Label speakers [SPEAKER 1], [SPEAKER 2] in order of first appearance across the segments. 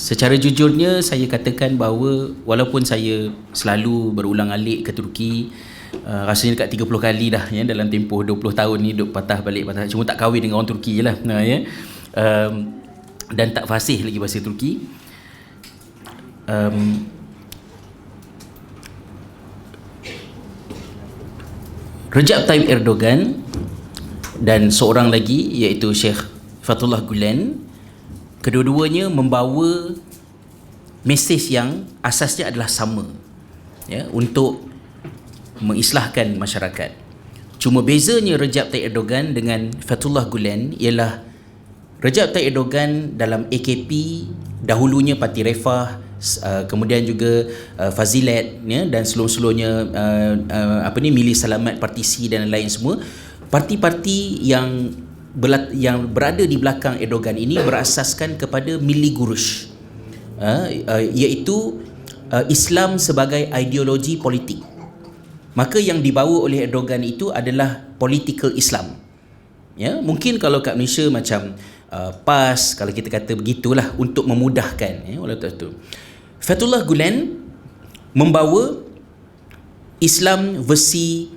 [SPEAKER 1] secara jujurnya saya katakan bahawa walaupun saya selalu berulang alik ke Turki uh, rasanya dekat 30 kali dah ya dalam tempoh 20 tahun ni duk patah balik patah. Cuma tak kahwin dengan orang Turki je lah. Nah, ya. Um, dan tak fasih lagi bahasa Turki. Um, Recep Tayyip Erdogan dan seorang lagi iaitu Sheikh Fatullah Gulen kedua-duanya membawa mesej yang asasnya adalah sama ya untuk mengislahkan masyarakat. Cuma bezanya Recep Tayyip Erdogan dengan Fatullah Gulen ialah Recep Tayyip Erdogan dalam AKP dahulunya Parti Refah uh, kemudian juga uh, Fazilet ya dan seluruh-seluruhnya uh, apa ni Milih Selamat Partisi dan lain semua. Parti-parti yang yang berada di belakang Erdogan ini berasaskan kepada Milli Gurush. Uh, uh, iaitu uh, Islam sebagai ideologi politik. Maka yang dibawa oleh Erdogan itu adalah political Islam. Ya mungkin kalau kat Malaysia macam uh, PAS kalau kita kata begitulah untuk memudahkan ya walaupun tu Fatullah Gulen membawa Islam versi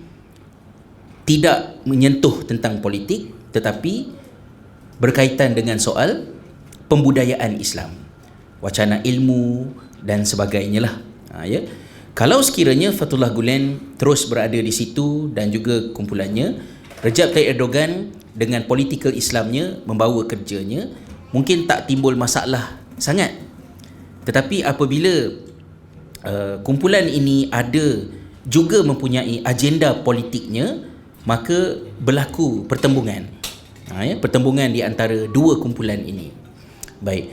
[SPEAKER 1] tidak menyentuh tentang politik tetapi berkaitan dengan soal pembudayaan Islam wacana ilmu dan sebagainya lah ha, ya. kalau sekiranya Fatullah Gulen terus berada di situ dan juga kumpulannya Recep Tayyip Erdogan dengan political Islamnya membawa kerjanya mungkin tak timbul masalah sangat tetapi apabila uh, kumpulan ini ada juga mempunyai agenda politiknya, maka berlaku pertembungan. Ha, ya, pertembungan di antara dua kumpulan ini. Baik.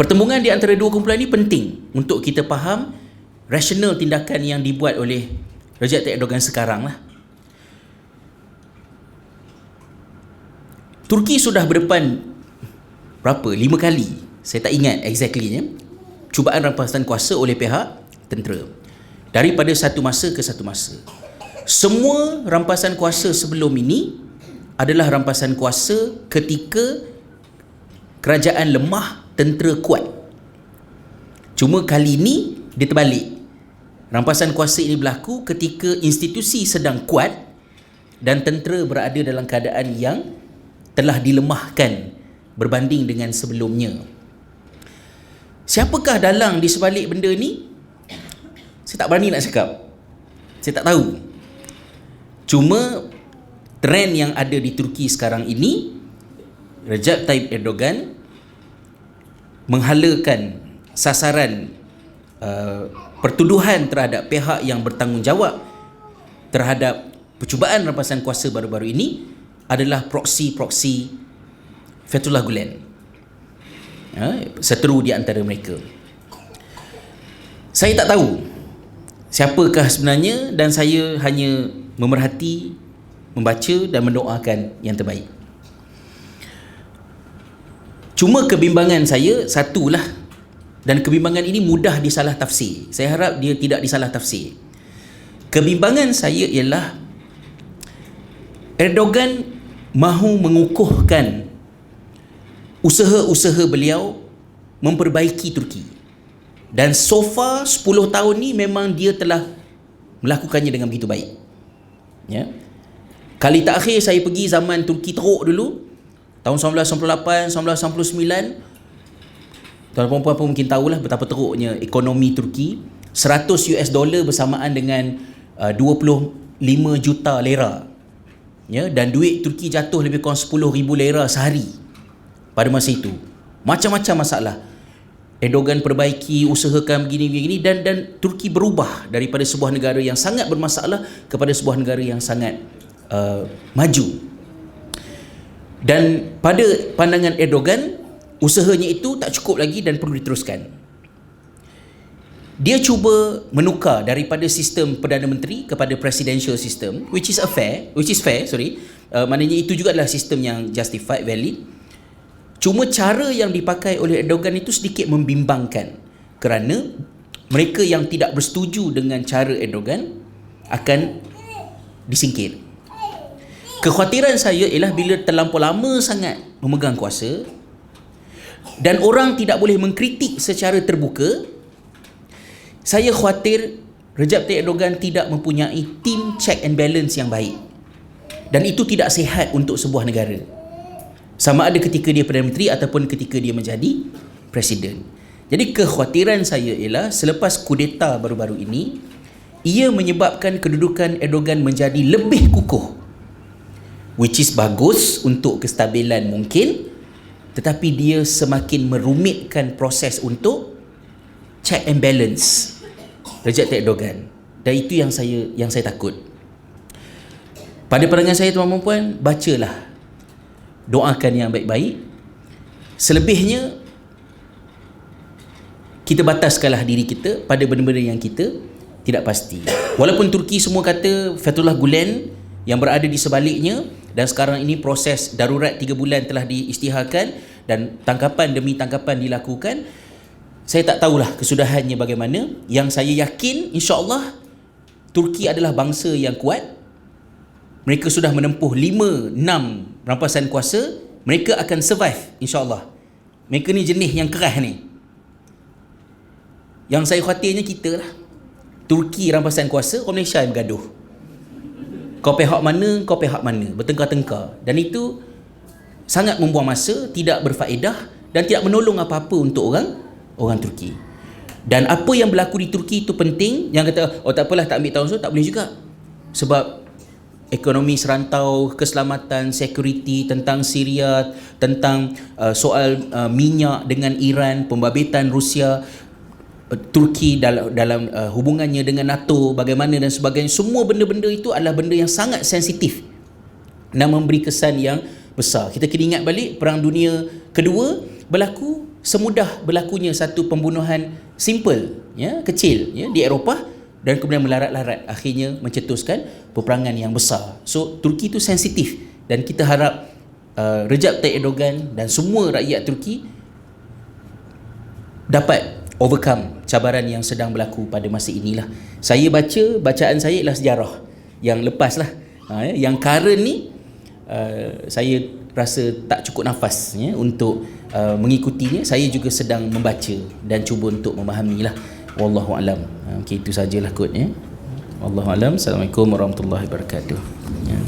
[SPEAKER 1] Pertembungan di antara dua kumpulan ini penting untuk kita faham rasional tindakan yang dibuat oleh Recep Tayyip Erdogan sekarang lah. Turki sudah berdepan berapa? Lima kali. Saya tak ingat exactly nya cubaan rampasan kuasa oleh pihak tentera daripada satu masa ke satu masa semua rampasan kuasa sebelum ini adalah rampasan kuasa ketika kerajaan lemah tentera kuat cuma kali ini dia terbalik rampasan kuasa ini berlaku ketika institusi sedang kuat dan tentera berada dalam keadaan yang telah dilemahkan berbanding dengan sebelumnya Siapakah dalang di sebalik benda ni? Saya tak berani nak cakap. Saya tak tahu. Cuma trend yang ada di Turki sekarang ini Recep Tayyip Erdogan menghalakan sasaran uh, pertuduhan terhadap pihak yang bertanggungjawab terhadap percubaan rampasan kuasa baru-baru ini adalah proksi-proksi Fethullah Gulen. Ha, seteru di antara mereka. Saya tak tahu siapakah sebenarnya dan saya hanya memerhati membaca dan mendoakan yang terbaik cuma kebimbangan saya satulah dan kebimbangan ini mudah disalah tafsir saya harap dia tidak disalah tafsir kebimbangan saya ialah Erdogan mahu mengukuhkan usaha-usaha beliau memperbaiki Turki. Dan so far 10 tahun ni memang dia telah melakukannya dengan begitu baik. Ya. Kali terakhir saya pergi zaman Turki teruk dulu tahun 1998, 1999 Tuan-tuan puan pun mungkin tahulah betapa teruknya ekonomi Turki. 100 US dollar bersamaan dengan uh, 25 juta lira. Ya dan duit Turki jatuh lebih kurang 10 ribu lira sehari pada masa itu. Macam-macam masalah. Erdogan perbaiki usahakan begini-begini dan dan Turki berubah daripada sebuah negara yang sangat bermasalah kepada sebuah negara yang sangat uh, maju. Dan pada pandangan Erdogan usahanya itu tak cukup lagi dan perlu diteruskan. Dia cuba menukar daripada sistem Perdana Menteri kepada presidential system which is a fair which is fair sorry. Uh, maknanya itu juga adalah sistem yang justified valid. Cuma cara yang dipakai oleh Erdogan itu sedikit membimbangkan kerana mereka yang tidak bersetuju dengan cara Erdogan akan disingkir. Kekhawatiran saya ialah bila terlampau lama sangat memegang kuasa, dan orang tidak boleh mengkritik secara terbuka saya khawatir Recep Tayyip Erdogan tidak mempunyai team check and balance yang baik. Dan itu tidak sihat untuk sebuah negara. Sama ada ketika dia Perdana Menteri ataupun ketika dia menjadi Presiden. Jadi kekhawatiran saya ialah selepas kudeta baru-baru ini ia menyebabkan kedudukan Erdogan menjadi lebih kukuh which is bagus untuk kestabilan mungkin tetapi dia semakin merumitkan proses untuk check and balance. Recep Tayyip Erdogan dan itu yang saya yang saya takut. Pada pandangan saya tuan-tuan puan bacalah. Doakan yang baik-baik. Selebihnya kita bataskanlah diri kita pada benda-benda yang kita tidak pasti. Walaupun Turki semua kata Fethullah Gulen yang berada di sebaliknya dan sekarang ini proses darurat 3 bulan telah diisytiharkan dan tangkapan demi tangkapan dilakukan. Saya tak tahulah kesudahannya bagaimana. Yang saya yakin insya-Allah Turki adalah bangsa yang kuat. Mereka sudah menempuh 5 6 rampasan kuasa. Mereka akan survive insya-Allah. Mereka ni jenis yang keras ni. Yang saya khawatirnya kita lah Turki rampasan kuasa orang Malaysia yang bergaduh kau pihak mana kau pihak mana bertengkar-tengkar dan itu sangat membuang masa tidak berfaedah dan tidak menolong apa-apa untuk orang orang Turki. Dan apa yang berlaku di Turki itu penting. Yang kata, oh tak apalah tak ambil tahun so, tak boleh juga. Sebab ekonomi serantau, keselamatan, security tentang Syria, tentang uh, soal uh, minyak dengan Iran, pembabitan Rusia, Turki dalam dalam uh, hubungannya dengan NATO, bagaimana dan sebagainya. Semua benda-benda itu adalah benda yang sangat sensitif dan memberi kesan yang besar. Kita kena ingat balik Perang Dunia Kedua berlaku semudah berlakunya satu pembunuhan simple ya kecil ya di Eropah dan kemudian melarat-larat akhirnya mencetuskan peperangan yang besar so Turki itu sensitif dan kita harap uh, Recep Tayyip Erdogan dan semua rakyat Turki dapat overcome cabaran yang sedang berlaku pada masa inilah. Saya baca bacaan saya ialah sejarah yang lepas lah ha, ya. yang current ni uh, saya rasa tak cukup nafas ya, untuk uh, mengikutinya. Saya juga sedang membaca dan cuba untuk memahami lah wallahu alam. Ha, okey itu sajalah kot ya. Wallahu alam. Assalamualaikum warahmatullahi wabarakatuh. Ya.